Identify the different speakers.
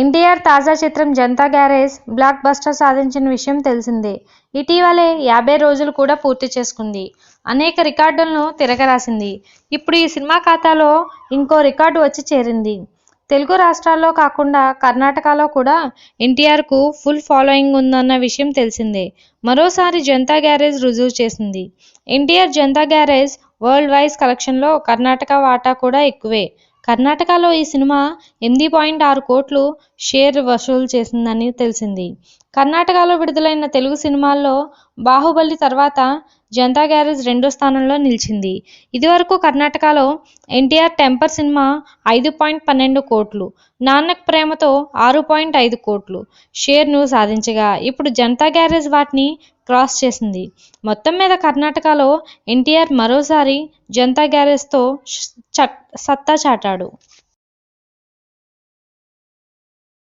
Speaker 1: ఎన్టీఆర్ తాజా చిత్రం Janata garage block buster సాధించిన విషయం తెలిసిందే. ఇటీవలే యాభై రోజులు కూడా పూర్తి చేసుకుంది. అనేక రికార్డులను తిరగరాసింది. ఇప్పుడు ఈ సినిమా ఖాతాలో ఇంకో రికార్డు వచ్చి చేరింది. తెలుగు రాష్ట్రాల్లో కాకుండా కర్ణాటకలో కూడా ఎన్టీఆర్కు ఫుల్ ఫాలోయింగ్ ఉందన్న విషయం తెలిసిందే. మరోసారి జనతా గ్యారేజ్ రుజువు చేసింది. NTR Janatha garage world wise కలెక్షన్లో కర్ణాటక వాటా కూడా ఎక్కువే. కర్ణాటకలో ఈ సినిమా ఎనిమిది పాయింట్ ఆరు కోట్లు షేర్ వసూలు చేసిందని తెలిసింది. కర్ణాటకలో విడుదలైన తెలుగు సినిమాల్లో బాహుబలి తర్వాత జనతా గ్యారేజ్ రెండో స్థానంలో నిలిచింది. ఇదివరకు కర్ణాటకలో ఎన్టీఆర్ టెంపర్ సినిమా ఐదు పాయింట్ పన్నెండు కోట్లు నాన్నక్ ప్రేమతో ఆరు పాయింట్ ఐదు కోట్లు షేర్ను సాధించగా. ఇప్పుడు జనతా గ్యారేజ్ వాటిని క్రాస్ చేసింది. మొత్తం మీద కర్ణాటకలో ఎన్టీఆర్ మరోసారి జనతా గ్యారేజ్తో చ సత్తా చాటాడు.